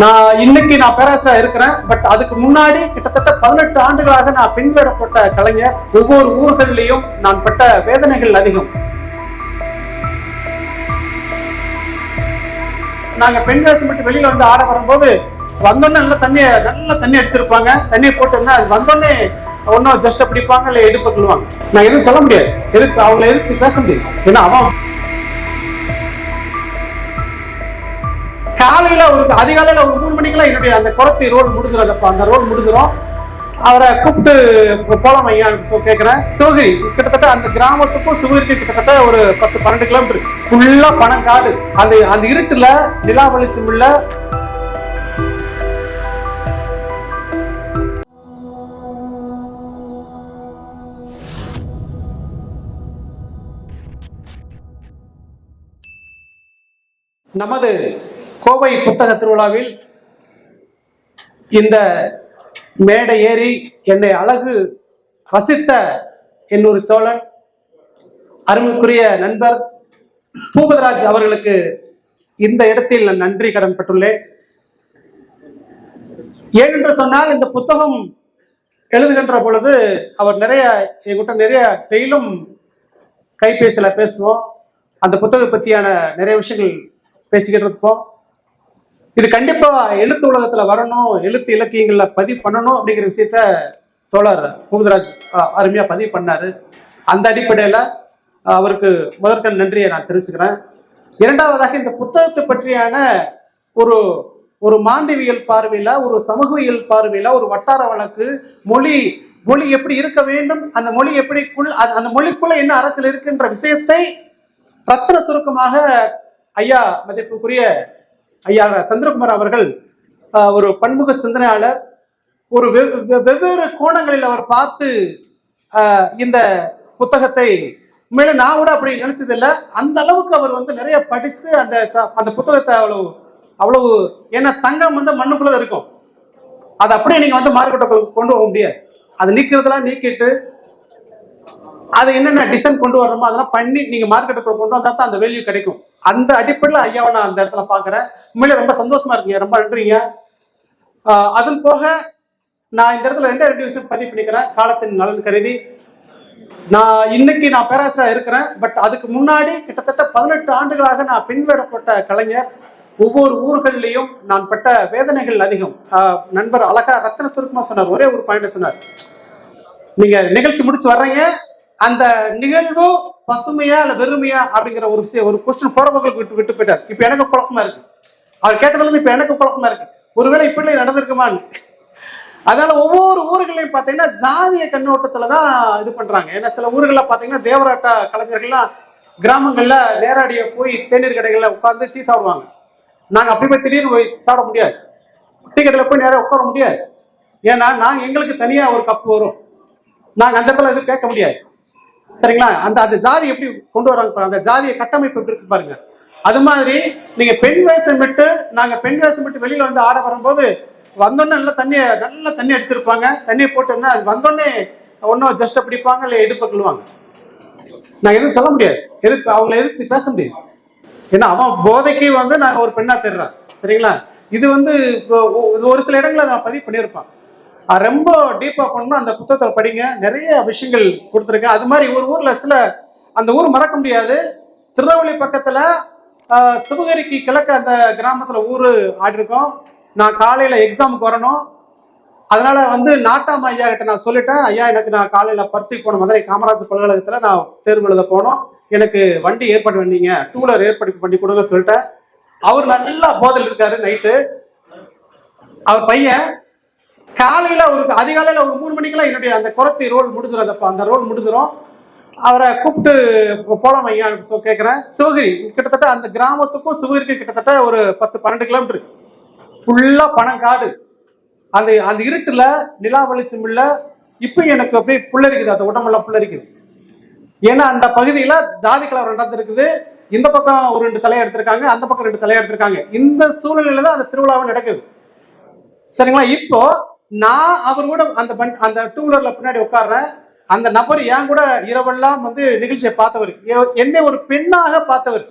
நான் இன்னைக்கு நான் பேராசிரியரா இருக்கிறேன் பட் அதுக்கு முன்னாடி கிட்டத்தட்ட பதினெட்டு ஆண்டுகளாக நான் பின்வேடப்பட்ட கலைஞர் ஒவ்வொரு ஊர்களிலையும் நான் பட்ட வேதனைகள் அதிகம். நாங்க பெண் வேஷம் மட்டும் வெளியில வந்து ஆட வரும்போது வந்தோடனே நல்ல தண்ணிய நல்ல தண்ணி அடிச்சிருப்பாங்க. தண்ணியை போட்டோம்னா அது வந்தோடனே ஒன்னும் ஜஸ்ட் பிடிப்பாங்க இல்ல எடுப்பு நான் எதுவும் சொல்ல முடியாது. எதுக்கு அவங்களை எதிர்த்து பேச முடியாது. ஏன்னா அவன் காலையில் ஒரு அதிகாலையில் ஒரு மூணு மணிக்கெல்லாம் என்னுடைய அந்த குளத்தி ரோடு முடிஞ்சிடும் அந்த- அந்த ரோடு முடிஞ்சிடும் அவரை கூப்பிட்டு போலாம் ஐயான்னு சொல்லி கேட்கிறேன் சிவகிரி கிட்டத்தட்ட அந்த கிராமத்துக்கும் சிவகிரிக்கு கிட்டத்தட்ட ஒரு பத்து பன்னெண்டு கிலோமீட்டர் ஃபுல்லா பனங்காடு. அந்த அந்த இருட்டுல நிலா வெளிச்சம் இல்ல நமது கோவை புத்தக திருவிழாவில் இந்த மேடை ஏறி என்னை அழகு ரசித்த என்னொரு தோழன் அருமைக்குரிய நண்பர் பூபதராஜ் அவர்களுக்கு இந்த இடத்தில் நான் நன்றி கடன் பட்டுள்ளேன் ஏனென்று சொன்னால் இந்த புத்தகம் எழுதுகின்ற பொழுது அவர் நிறைய என்கிட்ட நிறைய டெய்லும் கைபேசியில் பேசுவோம். அந்த புத்தகம் பற்றியான நிறைய விஷயங்கள் பேசிக்கிட்டு இருப்போம். இது கண்டிப்பா எழுத்து உலகத்துல வரணும் எழுத்து இலக்கியங்கள்ல பதிவு பண்ணணும் அப்படிங்கிற விஷயத்த தோழர் பூமதராஜ் அருமையா பதிவு பண்ணாரு. அந்த அடிப்படையில அவருக்கு முதற்கண் நன்றியை நான் தெரிஞ்சுக்கிறேன் இரண்டாவதாக இந்த புத்தகத்தை பற்றியான ஒரு ஒரு மாண்டவியல் பார்வையில ஒரு சமூகவியல் பார்வையில ஒரு வட்டார வழக்கு மொழி மொழி எப்படி இருக்க வேண்டும் அந்த மொழி எப்படி அந்த அந்த மொழிக்குள்ள என்ன அரசியல் இருக்குன்ற விஷயத்தை ரத்ன சுருக்கமாக ஐயா மதிப்புக்குரிய ஐயா சந்திரகுமார் அவர்கள் ஒரு பன்முக சிந்தனையாளர். ஒரு வெவ்- வெவ்வேறு கோணங்களில் அவர் பார்த்து இந்த புத்தகத்தை உண்மையில நான் கூட அப்படி நினைச்சது இல்லை அந்த அளவுக்கு அவர் வந்து நிறைய படிச்சு அந்த ச- அந்த புத்தகத்தை அவ்வளவு அவ்வளவு ஏன்னா தங்கம் வந்து மண்ணுக்குள்ளே இருக்கும். அது அப்படியே நீங்க வந்து மார்க்கெட்டை கொண்டு போக முடியாது. அது நீக்கிறதெல்லாம் நீக்கிட்டு அது என்னென்ன டிசைன் கொண்டு வரணுமோ அதெல்லாம் பண்ணி நீங்க மார்க்கெட்டுக்குள்ள கொண்டு வந்தா தான் அந்த வேல்யூ கிடைக்கும். அந்த அடிப்படையில் ஐயாவை நான் அந்த இடத்துல பார்க்குறேன். உண்மையிலே ரொம்ப சந்தோஷமா இருக்குங்க. ரொம்ப நன்றிங்க. அதன் போக நான் இந்த இடத்துல ரெண்டே ரெண்டு விஷயம் பதிவு பண்ணிக்கிறேன். காலத்தின் நலன் கருதி. நான் இன்னைக்கு நான் பேராசிரியர் இருக்கிறேன். பட் அதுக்கு முன்னாடி கிட்டத்தட்ட பதினெட்டு ஆண்டுகளாக நான் பின்வேடப்பட்ட கலைஞர். ஒவ்வொரு ஊர்களிலையும் நான் பட்ட வேதனைகள் அதிகம். நண்பர் அழகா ரத்தன சுருக்கமா சொன்னார். ஒரே ஒரு பாயிண்ட் சொன்னார். நீங்க நிகழ்ச்சி முடிச்சு வர்றீங்க. அந்த நிகழ்வு பசுமையா இல்ல வெறுமையா அப்படிங்கிற ஒரு விஷயம் ஒரு கொஸ்டின் போறவங்களுக்கு விட்டு விட்டு போயிட்டார். இப்ப எனக்கு குழப்பமா இருக்கு. அவர் கேட்டதுல இருந்து இப்ப எனக்கு குழப்பமா இருக்கு. ஒருவேளை இப்படி நடந்திருக்குமான்னு. அதனால ஒவ்வொரு ஊர்களையும் பாத்தீங்கன்னா ஜாதிய கண்ணோட்டத்துல தான் இது பண்றாங்க. ஏன்னா சில ஊர்களில் பாத்தீங்கன்னா தேவராட்ட கலைஞர்கள்லாம் கிராமங்கள்ல நேராடிய போய் தேநீர் கடைகள்ல உட்கார்ந்து டீ சாப்பிடுவாங்க. நாங்க அப்படி போய் திடீர்னு போய் சாப்பிட முடியாது. டீ கடையில போய் நேராக உட்கார முடியாது. ஏன்னா நாங்க எங்களுக்கு தனியா ஒரு கப்பு வரும். நாங்க அந்த இடத்துல எதுவும் கேட்க முடியாது. சரிங்களா? அந்த அந்த ஜாதி எப்படி கொண்டு வராங்க அந்த ஜாதிய கட்டமைப்பு எப்படி இருக்கு பாருங்க. அது மாதிரி நீங்க பெண் வேஷம் விட்டு நாங்க பெண் வேஷம் விட்டு வெளியில வந்து ஆட வரும்போது வந்தோடனே நல்லா தண்ணிய நல்லா தண்ணி அடிச்சிருப்பாங்க. தண்ணியை போட்டோம்னா அது வந்தோடனே ஒன்னும் ஜஸ்ட் பிடிப்பாங்க இல்ல எடுப்பை கிள்ளுவாங்க நான் எதுவும் சொல்ல முடியாது. எதுக்கு அவங்களை எதிர்த்து பேச முடியாது. ஏன்னா அவன் போதைக்கு வந்து நான் ஒரு பெண்ணா தெரிறேன் சரிங்களா? இது வந்து இப்போ ஒரு சில இடங்களில் நான் பதிவு பண்ணியிருப்பான். ரொம்ப டீப்பாக பண்ணணும் அந்த புத்தகத்தில் படிங்க. நிறைய விஷயங்கள் கொடுத்துருக்கேன். அது மாதிரி ஒரு ஊரில் சில அந்த ஊர் மறக்க முடியாது. திருநெல்வேலி பக்கத்தில் சிவகிரிக்கு கிழக்கு அந்த கிராமத்தில் ஊர் ஆடிருக்கோம் நான் காலையில் எக்ஸாமுக்கு வரணும். அதனால வந்து நாட்டாம ஐயா கிட்ட நான் சொல்லிட்டேன். ஐயா எனக்கு நான் காலையில பரிசைக்கு போன மதுரை காமராஜர் பல்கலைக்கழகத்துல நான் தேர்வு எழுத போனோம். எனக்கு வண்டி ஏற்பாடு பண்ணீங்க. டூ வீலர் ஏற்பாடு பண்ணி கொடுங்க சொல்லிட்டேன். அவர் நல்லா போதல் இருக்காரு நைட்டு அவர் பையன் காலையில் ஒரு அதிகாலையில் ஒரு மூணு மணிக்கெல்லாம் என்னுடைய அந்த குரத்தி ரோல் முடிஞ்சிடும் அந்த அந்த ரோல் முடிஞ்சிடும் அவரை கூப்பிட்டு போலாம் ஐயான்னு ஸோ கேட்குறேன் சிவகிரி கிட்டத்தட்ட அந்த கிராமத்துக்கும் சிவகிரிக்கும் கிட்டத்தட்ட ஒரு பத்து பன்னெண்டு கிலோமீட்டர். ஃபுல்லாக பணம் காடு அந்த அந்த இருட்டில் நிலா வெளிச்சம் இப்போ எனக்கு அப்படியே புல்லரிக்குது. அந்த உடம்பெல்லாம் புல்லரிக்குது. ஏன்னா அந்த பகுதியில் ஜாதி கலவரம் நடந்திருக்குது. இந்த பக்கம் ஒரு ரெண்டு தலையை எடுத்திருக்காங்க. அந்த பக்கம் ரெண்டு தலையை எடுத்திருக்காங்க. இந்த சூழ்நிலையில தான் அந்த திருவிழாவும் நடக்குது. சரிங்களா? இப்போ நான் அவர் கூட அந்த பண் அந்த டூ வீலர்ல பின்னாடி உட்கார்றேன். அந்த நபர் என் கூட இரவெல்லாம் வந்து நிகழ்ச்சியை பார்த்தவர். எ- என்னை ஒரு பெண்ணாக பார்த்தவர்.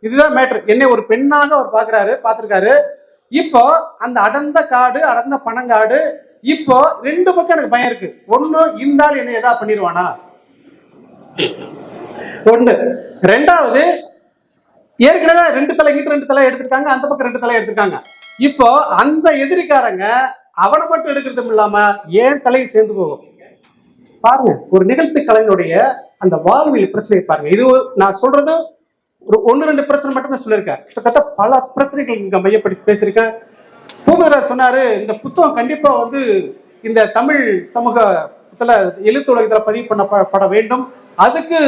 இதுதான் மேட்ரு என்னை ஒரு பெண்ணாக அவர் பார்க்கறாரு பார்த்துருக்காரு. இப்போ அந்த அடர்ந்த காடு அடர்ந்த பணங்காடு இப்போ ரெண்டு பக்கம் எனக்கு பயம் இருக்கு. ஒன்று இந்த ஆள் என்ன ஏதாவது பண்ணிடுவானா ஒன்று ரெண்டாவது ஏற்கனவே ரெண்டு தலை கிட்ட ரெண்டு தலை எடுத்திருக்காங்க அந்த பக்கம் ரெண்டு தலை எடுத்திருக்காங்க. இப்போ அந்த எதிரிக்காரங்க அவனை மட்டும் எடுக்கிறதும் இல்லாம ஏன் தலையை சேர்ந்து போகும்? பாருங்க ஒரு நிகழ்த்து கலைஞருடைய அந்த வாழ்வியல் பிரச்சனையை பாருங்க. இது நான் சொல்றது ஒரு ஒன்னு ரெண்டு பிரச்சனை மட்டும் தான் சொல்லியிருக்கேன். கிட்டத்தட்ட பல பிரச்சனைகள் இங்க மையப்படுத்தி பேசியிருக்கேன். பூமதராஜ் சொன்னாரு இந்த புத்தகம் கண்டிப்பா வந்து இந்த தமிழ் சமூகத்துல எழுத்து உலகத்துல பதிவு பண்ண பட வேண்டும். அதுக்கு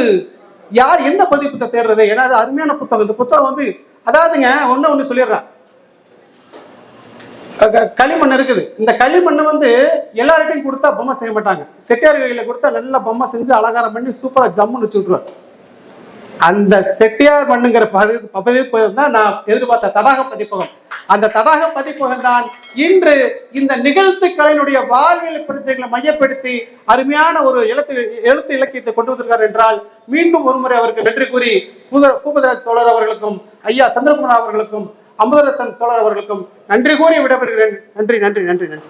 யார் எந்த பதிப்பத்தை தேடுறது? ஏன்னா அது அருமையான புத்தகம். இந்த புத்தகம் வந்து அதாவதுங்க ஒன்னு ஒன்று சொல்லிடுறேன். களிமண் இருக்குது. இந்த களிமண் வந்து எல்லார்ட்டையும் கொடுத்தா பொம்மை செய்ய மாட்டாங்க. செட்டியார் கையில் கொடுத்தா நல்ல பொம்மை செஞ்சு அலங்காரம் பண்ணி சூப்பராக ஜம்முன்னு வச்சு அந்த செட்டியார் மண்ணுங்கிற பதி பதிப்பகம் தான் நான் எதிர்பார்த்த தடாக பதிப்பகம். அந்த தடாக பதிப்பகம் தான் இன்று இந்த நிகழ்த்து கலையினுடைய வாழ்வியல் பிரச்சனைகளை மையப்படுத்தி அருமையான ஒரு எழுத்து எழுத்து இலக்கியத்தை கொண்டு வந்திருக்கார் என்றால் மீண்டும் ஒருமுறை அவருக்கு நன்றி கூறி பூத- பூபதிராஜ் தோழர் அவர்களுக்கும் ஐயா சந்திரகுமார் அவர்களுக்கும் அமுதரசன் தோழர் அவர்களுக்கும் நன்றி கூறி விடைபெறுகிறேன். நன்றி நன்றி நன்றி நன்றி.